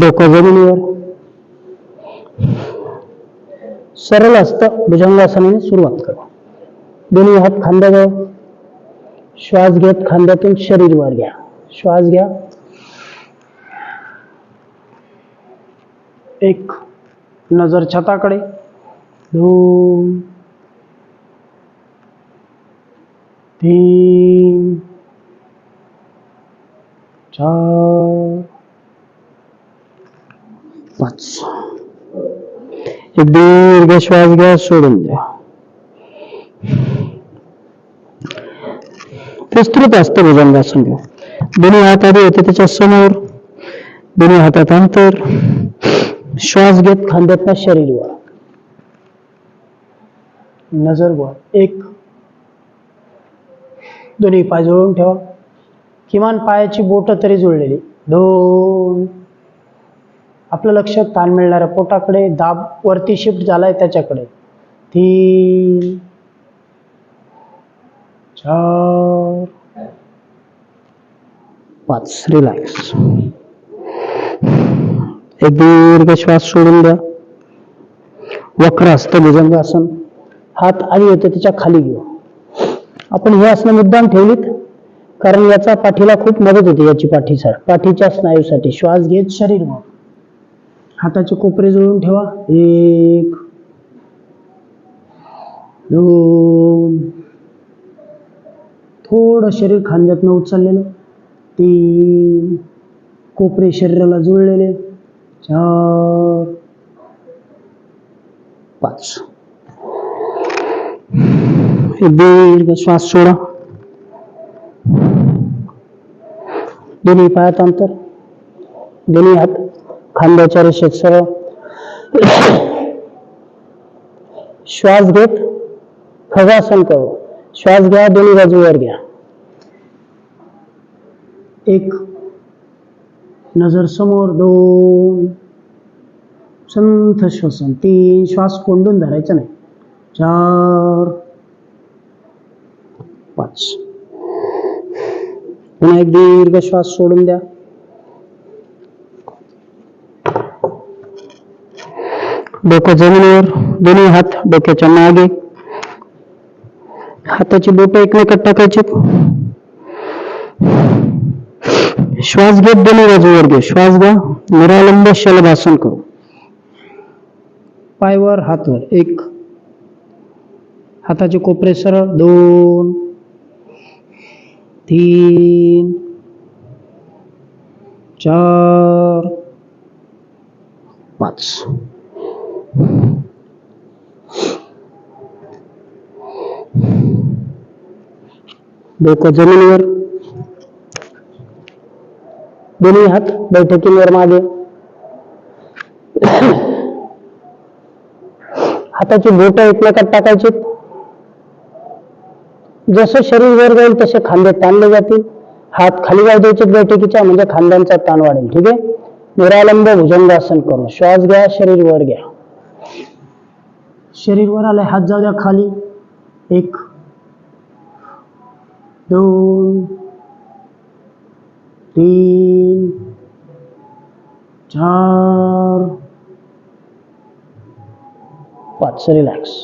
डोकं जमिनीवर सरळ असतं भुजंगासनाने सुरुवात करा. दोन्ही हात खांद्याजवळ श्वास घेत खांद्यातून शरीर वर घ्या. श्वास घ्या. एक नजर छताकडे. दोन तीन चार पाच. एक दीर्घ श्वास घ्या सोडून द्या. विस्तृत असतं भुजंगासन घ्या दोन्ही हात आधी होते त्याच्यासमोर दोन्ही हातात अंतर. श्वास घेत खांद्यातनं शरीर वर. नजर वर. एक. दोन्ही पाय जुळवून ठेवा. किमान पायाची बोट तरी जुळलेली. दोन. आपलं लक्ष ताण मिळणाऱ्या पोटाकडे दाब वरती शिफ्ट झालाय त्याच्याकडे. तीन चार पाच. रिलॅक्स एक दीर्घ श्वास सोडून द्या. वक्र असत भुजंगासन. हात आधी येतो त्याच्याखाली घेऊ. आपण हे आसनं मुद्दाम ठेवलीत कारण याचा पाठीला खूप मदत होते याची पाठीचा पाठीच्या स्नायूसाठी श्वास घेत शरीर मग. हाताचे कोपरे जुळून ठेवा. एक. दोन. थोडं शरीर खांद्यातनं उचललेलं. तीन. कोपरे शरीराला जुळलेले. चार. पाच. दीर्घ श्वास सोडा. दोन्ही पायात अंतर. दोन्ही हात. खांद्याच्या रेषेत सरळ श्वास घेत खगासन करू. श्वास घ्या दोन्ही बाजूवर घ्या. एक. नजर समोर दोन. संथ श्वसन तीन. श्वास कोंडून धरायचा नाही. चार. पाच. पुन्हा एक दीर्घ श्वास सोडून द्या. डोकं जमिनीवर दोन्ही हात डोक्याच्या मागे. हाताची बोट एकमेकात टाकायची. श्वास घेत दोन्ही बाजूवर घे. श्वास घ्या. निरालंब शलभासन करू. पायवर हातवर एक. हाताचे कोपरे सरळ. दोन. तीन. चार. पाच. डोकं जमिनीवर. दोन्ही हात बैठकीवर मागे. हाताची बोट एकमेकात टाकायची. जसं शरीर वर जाईल तसे खांदे ताणले जातील. हात खाली जाऊ द्यायचे बैठकीच्या म्हणजे खांद्यांचा ताण वाढेल. ठीक आहे? निरालंब भुजंगासन करू श्वास घ्या शरीर वर घ्या. शरीर वर आले हात जाऊ द्या खाली. एक दोन तीन चार पाच रिलॅक्स